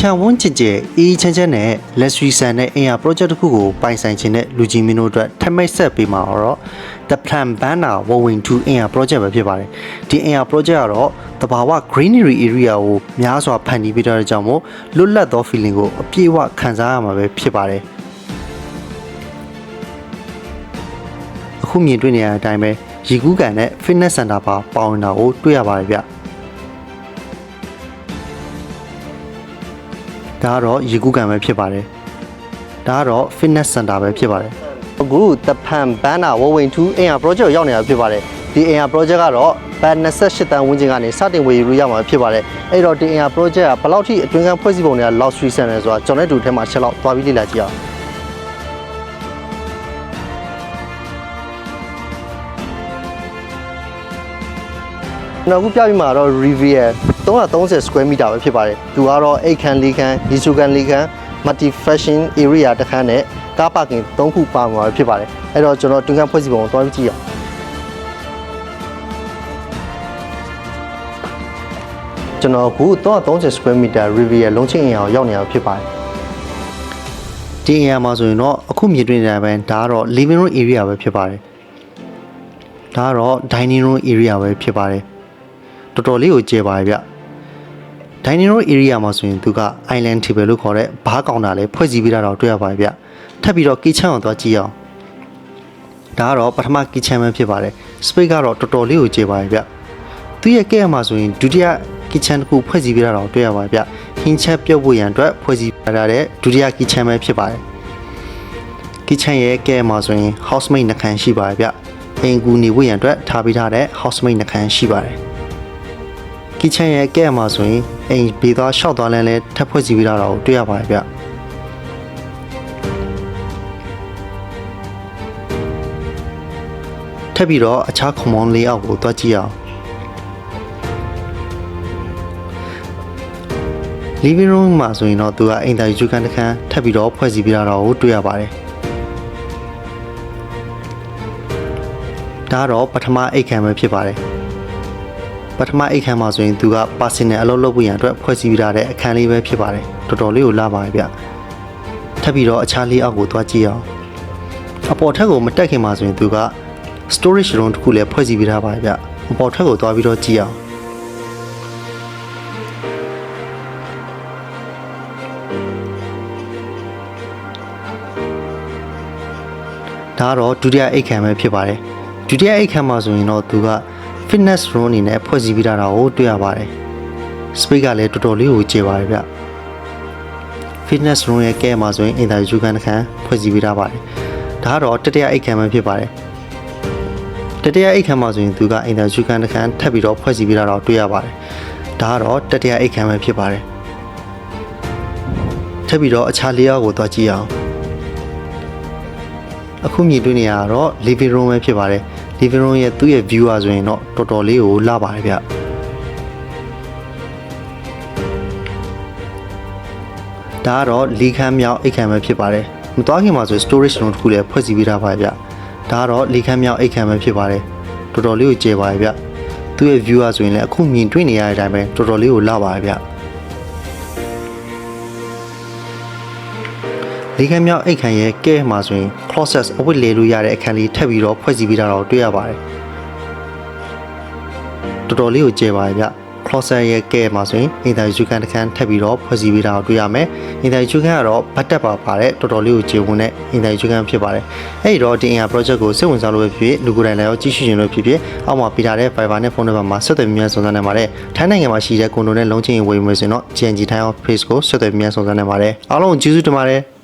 ချန်ဝန်းချစ်ကျဲအေးချမ်းချမ်းနဲ့လက်ဆွီဆန်နဲ့အင်အား project တစ်ခုကိုပိုင်ဆိုင်ခြင်းနဲ့လူကြီးမင်းတို့အတွက်ထပ်မိတ်ဆက်ပေးမှာတော့ The Plan Banner Wowing 2အင်အား project ပဲဖြစ်ပါတယ်ဒီအင်အား project ကတော့တဘာဝ greenery area ကိုများစွာဖန်တီးပေးထားတဲ့ကြောင့်မို့လွတ်လပ်သော feeling ကိုအပြည့်အဝခံစားရမှာပဲဖြစ်ပါတယ်အခုမြင်တွေ့နေရတဲ့အတိုင်းပဲရီကူးကန်နဲ့ fitness center ပါပေါဝင်တာကိုတွေ့ရပါတယ်ဗျ ဒါကတော့ရေကူးကံပဲဖြစ်ပါတယ်ဒါကတော့ fitness center ပဲဖြစ်ပါတယ်အခုတဖန်ဘန်နာဝဝင်2အင်အား project ကိုရောက်နေတာဖြစ်ပါတယ်ဒီအင်အား project ကတော့ဘန်28တန်းဝန်းကျင်ကနေစတင်ဝေယူလို့ရမှာဖြစ်ပါတယ်အဲ့တော့ဒီအင်အား project ကဘယ်လောက်ထိအတွင်းကဖွဲ့စည်းပုံတွေက loss street center ဆိုတာကျွန်တော်တို့ထဲမှာချက်လောက်သွားပြီးလေ့လာကြည့်အောင်ကျွန်တော်အခုပြပြမှာတော့ Riviera 330 square meter ပဲဖြစ်ပါတယ်။သူကတော့8ခန်း4ခန်းဒီစုခန်း4ခန်း multi fashion area တစ်ခန်းနဲ့ကားပါကင်3ခုပါမှာပဲဖြစ်ပါတယ်။အဲ့တော့ကျွန်တော်တွင်းကန်းဖွဲ့စည်းပုံကိုတွားကြည့်အောင်။ကျွန်တော်အခု330 square meter Riviera လုံးချင်းအင်အားကိုရောက်နေတာဖြစ်ပါတယ်။ဒီအင်အားမှာဆိုရင်တော့အခုမြင်တွေ့နေတဲ့အပိုင်းဒါကတော့ living room area ပဲဖြစ်ပါတယ်။ဒါကတော့ dining room area ပဲဖြစ်ပါတယ်။တော်တော်လေးကိုကျယ်ပါတယ်ဗျ dining room area မှာဆိုရင်သူက island table လို့ခေါ်တဲ့ဘားကောင်တာလေးဖွဲ့စည်းပြီးတာတော့တွေ့ရပါတယ်ဗျထပ်ပြီးတော့ kitchen ကိုသွားကြည့်အောင်ဒါကတော့ပထမ kitchen ပဲဖြစ်ပါတယ် space ကတော့တော်တော်လေးကိုကျယ်ပါတယ်ဗျသူရဲ့ကဲမှာဆိုရင်ဒုတိယ kitchen တစ်ခုဖွဲ့စည်းပြီးတာတော့တွေ့ရပါတယ်ဗျဟင်းချက်ပြုတ်ဖို့ရန်အတွက်ဖွဲ့စည်းထားတဲ့ဒုတိယ kitchen ပဲဖြစ်ပါတယ် kitchen ရဲ့ကဲမှာဆိုရင် housemate နှခမ်းရှိပါတယ်ဗျအိမ်ကူနေဖို့ရန်အတွက်ထားပေးထားတဲ့ housemate နှခမ်းရှိပါတယ် ကီချန်ရဲ့ကဲမှာဆိုရင်အိမ်ဘေးသွားရှောက်သွားလဲလဲထပ်ဖွဲ့စီပြီးတာတော့တွေ့ရပါတယ်ဗျထပ်ပြီးတော့အခြားခွန်မောင်းလေးအောက်ကိုတွားကြည့်အောင် living room မှာဆိုရင်တော့သူကအိမ်သာယူခန်းတစ်ခန်းထပ်ပြီးတော့ဖွဲ့စီပြီးတာတော့တွေ့ရပါတယ်ဒါကတော့ပထမအိတ်ခံပဲဖြစ်ပါတယ် ပထမအိတ်ခန်းမှာဆိုရင်သူက personal အလုပ်လုပ်ဖို့ရန်အတွက်ဖွဲ့စည်းပြထားတဲ့အခန်းလေးပဲဖြစ်ပါတယ်တော်တော်လေးကိုလာပါတယ်ဗျထပ်ပြီးတော့အခြားလေးအောက်ကိုသွားကြည့်အောင်အပေါ်ထက်ကိုမတက်ခင်မှာဆိုရင်သူက storage room တစ်ခုလည်းဖွဲ့စည်းပြထားပါတယ်ဗျအပေါ်ထက်ကိုသွားပြီးတော့ကြည့်အောင်ဒါကတော့ဒုတိယအိတ်ခန်းပဲဖြစ်ပါတယ်ဒုတိယအိတ်ခန်းမှာဆိုရင်တော့သူက fitness room အနေနဲ့ဖွဲ့စည်းပြီးတာကိုတွေ့ရပါတယ် space ကလည်းတော်တော်လေးကိုကျေပါတယ်ဗျ fitness room ရဲ့ကဲမှာဆိုရင်အင်တာယူခန်းတစ်ခန်းဖွဲ့စည်းပြီးတာပါတယ်ဒါကတော့တတိယအိတ်ခန်းပဲဖြစ်ပါတယ်တတိယအိတ်ခန်းမှာဆိုရင်သူကအင်တာယူခန်းတစ်ခန်းထပ်ပြီးတော့ဖွဲ့စည်းပြီးတာတော့တွေ့ရပါတယ်ဒါကတော့တတိယအိတ်ခန်းပဲဖြစ်ပါတယ်ထပ်ပြီးတော့အခြားလေးယောက်ကိုသွားကြည့်အောင်အခုမြင်တွေ့နေရတာတော့ living room ပဲဖြစ်ပါတယ် Liveron ရဲ့သူ့ရဲ့ viewer ဆိုရင်တော့တော်တော်လေးကိုလှပါတယ်ဗျဒါကတော့လီခမ်းမြောက်အိတ်ခံပဲဖြစ်ပါတယ်မသွားခင်မှာဆို storage လုံးတစ်ခုလည်းဖွဲ့စည်းပေးထားပါဗျဒါကတော့လီခမ်းမြောက်အိတ်ခံပဲဖြစ်ပါတယ်တော်တော်လေးကိုကျေပါတယ်ဗျသူ့ရဲ့ viewer ဆိုရင်လည်းအခုမြင်တွေ့နေရတဲ့အတိုင်းပဲတော်တော်လေးကိုလှပါတယ်ဗျ လေခမ်းမြောက်အိတ်ခံရဲ့ကဲမှာဆိုရင် closet အဝတ်လေလို့ရတဲ့အခန်းလေးထပ်ပြီးတော့ဖွဲ့စည်းပေးတာတော့တွေ့ရပါတယ်တော်တော်လေးကိုကျယ်ပါတယ်ဗျ closet ရဲ့ကဲမှာဆိုရင်အင်တာယူခန်းတစ်ခန်းထပ်ပြီးတော့ဖွဲ့စည်းပေးတာကိုတွေ့ရမယ်အင်တာယူခန်းကတော့ဘတ်တက်ပါပါတဲ့တော်တော်လေးကိုကျယ်ဝန်းတဲ့အင်တာယူခန်းဖြစ်ပါတယ်အဲ့ဒီတော့ဒီအင်ယာ project ကိုစိတ်ဝင်စားလို့ပဲဖြစ်ဖြစ်လူကိုယ်တိုင်လည်းရောကြည့်ရှုရှင်လို့ဖြစ်ဖြစ်အောက်မှာပြထားတဲ့ Viber နဲ့ဖုန်းနံပါတ်မှာဆက်သွယ်မြန်းစုံစမ်းနိုင်ပါတယ်ထိုင်းနိုင်ငံမှာရှိတဲ့ကွန်ဒိုနဲ့လုံးချင်းဝယ်မယ်ဆိုရင်တော့ GNG ထိုင်း office ကိုဆက်သွယ်မြန်းစုံစမ်းနိုင်ပါတယ်အားလုံးကိုကျေးဇူးတင်ပါတယ်